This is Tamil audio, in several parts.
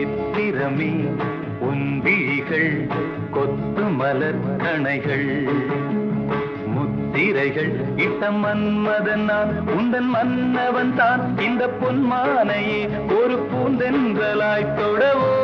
சித்திரமே. உன் விழிகள் கொத்து மலர் கணைகள். முத்திரைகள் இட்ட மன்மதன் நான் உந்தன் மன்னவன் தான் இந்த பொன்மானையே. ஒரு பூந்தென்றலாய் தொடவோ.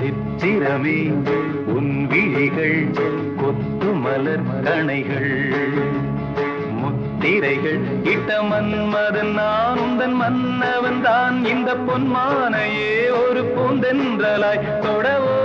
சித்திரமே உன் விழிகள் கொத்து மலர் கணைகள். தீரைகள் இட்ட மன்மதன் நான் உந்தன் மன்னவன் தான். இந்த பொன்மானையே ஒரு பூந்தென்றலாய் தொடவோ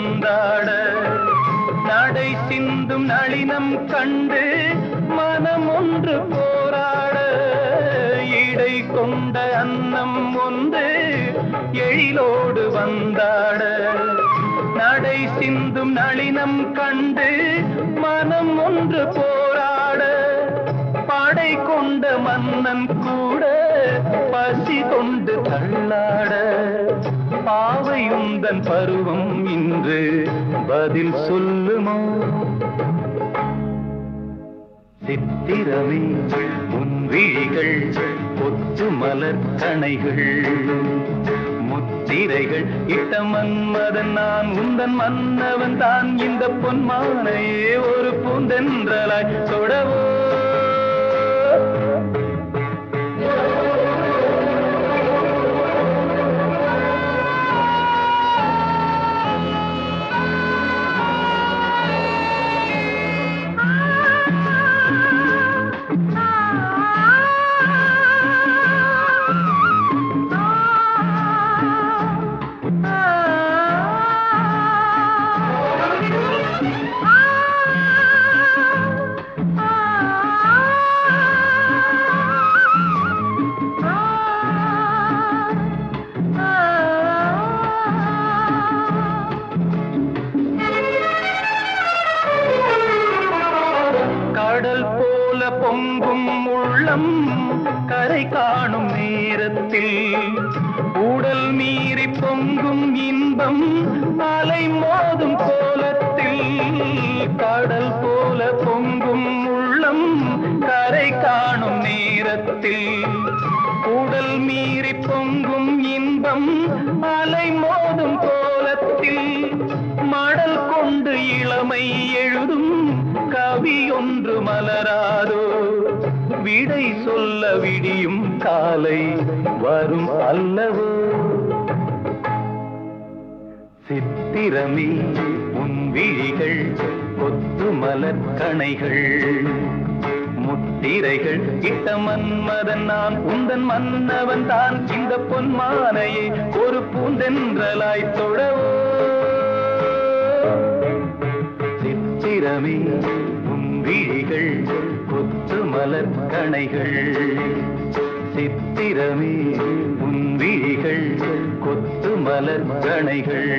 கொண்டாட. நடை சிந்தும் நளினம் கண்டு மனம் ஒன்று போராட. இடை கொண்ட அன்னம் ஒன்று எழிலோடு வந்தாட. நடை சிந்தும் நளினம் கண்டு மனம் ஒன்று போராட. படை கொண்ட மன்னன் கூட பசி கொண்டு தள்ளாட. பாவையுந்தன் பருவம் இன்று பதில் சொல்லுமோ? சித்திரமே உன் விழிகள் கொத்து மலர் கணைகள். முத்திரைகள் இட்ட மன்மதன் நான் உந்தன் மன்னவன் தான் இந்த பொன்மானையே ஒரு பூந்தென்றலாய் தொடவோ இன்பம் அலை மோதும் கோலத்தில் கடல் போல பொங்கும் உள்ளம் கரை காணும் நேரத்தில். உடல் மீறி பொங்கும் இன்பம் அலை மோதும் கோலத்தில். மடல் கொண்டு இளமை எழுதும் கவி ஒன்று மலராதோ. விடை சொல்ல விடியும் காலை வரும் அல்லவோ? சித்திரமே உன் விழிகள் கொத்து மலர் கணைகள். முத்திரைகள் இட்ட மன்மதன் நான் உந்தன் மன்னவன் தான். இந்த பொன்மானையை ஒரு பூந்தென்றலாய் தொடவோ சித்திரமே உன் விழிகள் கொத்து மலர் கணைகள். சித்திரமே உன் விழிகள் கொத்து மலர் கணைகள்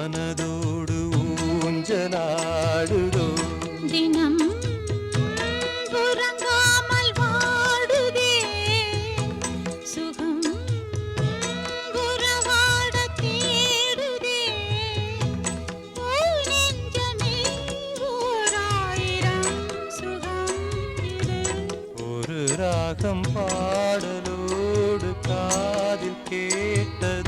மனதோடு ஊஞ்சலாடுதோ தினம் உறங்காமல் வாடுதே. சுகம் உறவாட தேடுதே. பாடலோடு காதில் கேட்ட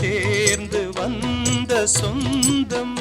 சேர்ந்து வந்த சொந்தம்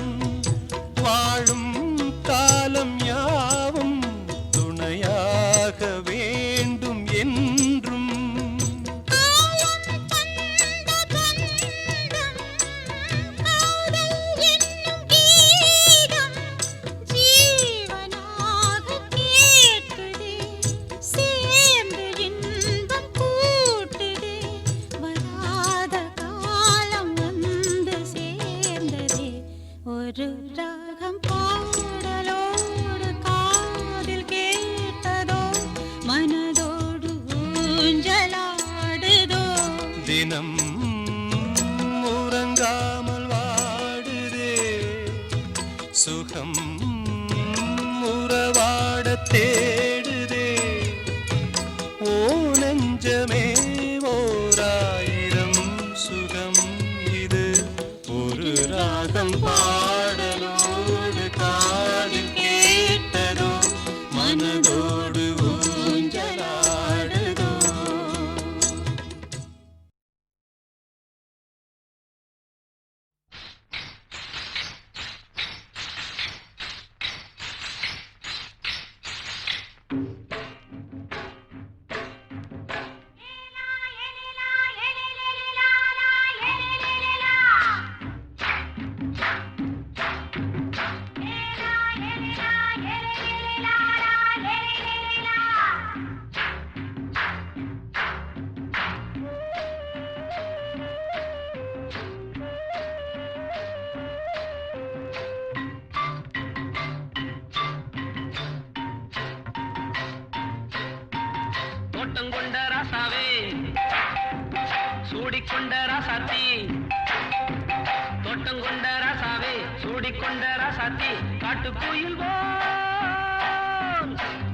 துயில்வோம்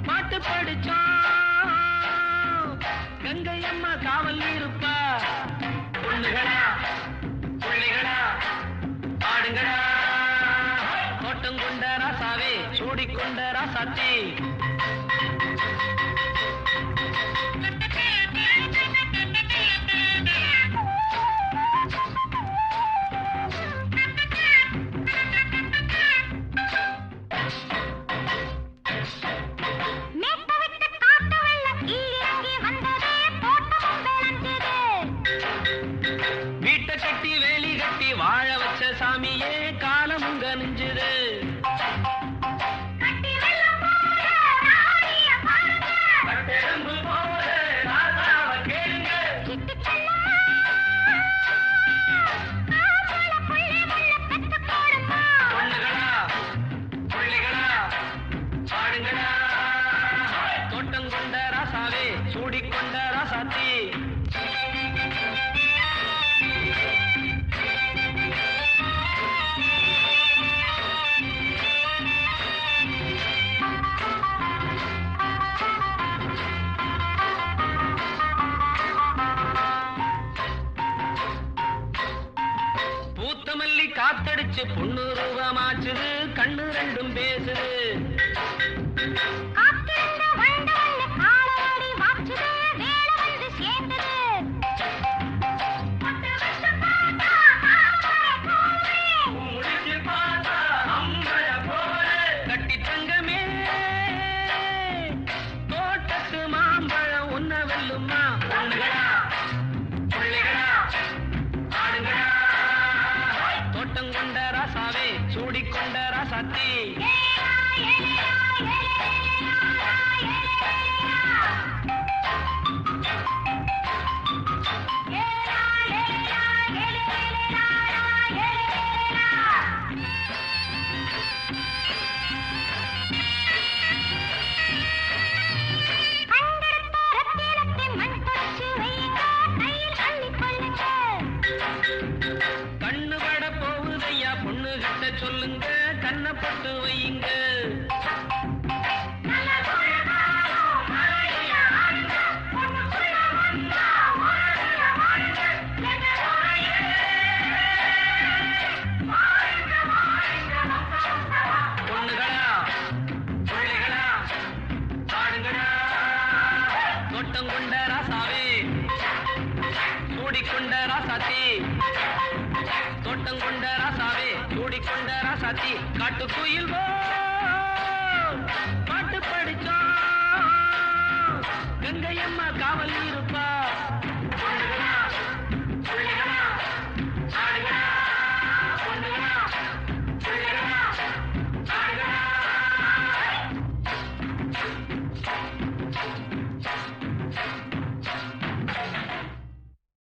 பாட்டு படிச்சோம். கங்கை அம்மா காவல் இருப்பா. புள்ளுகளா புள்ளிகளா பாடுங்களா கோட்டங்குண்ட ராசாவே சூடிக்கொண்ட ராசாத்தி. பொண்ணு ரூபமாச்சுது கண்ணு ரெண்டும் பேசுது. கோயில் வா